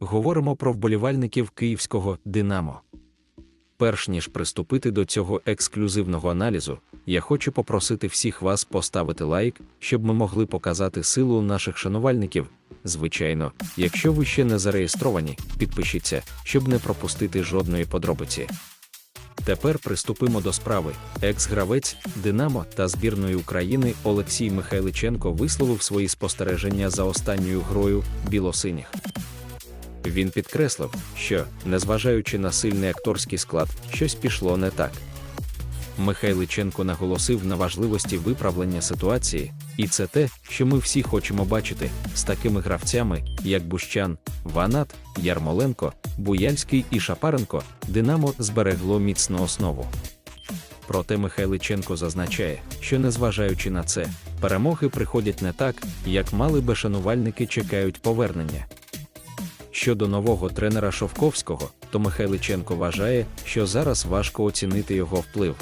говоримо про вболівальників київського Динамо. Перш ніж приступити до цього ексклюзивного аналізу, я хочу попросити всіх вас поставити лайк, щоб ми могли показати силу наших шанувальників. Звичайно, якщо ви ще не зареєстровані, підпишіться, щоб не пропустити жодної подробиці. Тепер приступимо до справи. Екс-гравець Динамо та збірної України Олексій Михайличенко висловив свої спостереження за останньою грою білосиніх. Він підкреслив, що, незважаючи на сильний акторський склад, щось пішло не так. Михайличенко наголосив на важливості виправлення ситуації, і це те, що ми всі хочемо бачити з такими гравцями, як Бущан, Ванат, Ярмоленко, Буяльський і Шапаренко, Динамо зберегло міцну основу. Проте Михайличенко зазначає, що незважаючи на це, перемоги приходять не так, як мали би шанувальники чекають повернення. Щодо нового тренера Шовковського, то Михайличенко вважає, що зараз важко оцінити його вплив.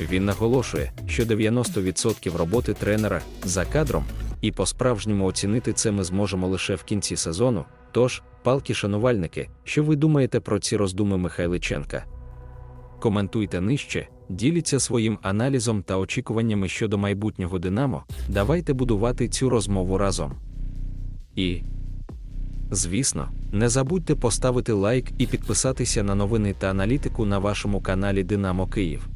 Він наголошує, що 90% роботи тренера за кадром, і по-справжньому оцінити це ми зможемо лише в кінці сезону. Тож, палки шанувальники, що ви думаєте про ці роздуми Михайличенка? Коментуйте нижче, діліться своїм аналізом та очікуваннями щодо майбутнього Динамо. Давайте будувати цю розмову разом. І Звісно, не забудьте поставити лайк і підписатися на новини та аналітику на вашому каналі Динамо Київ.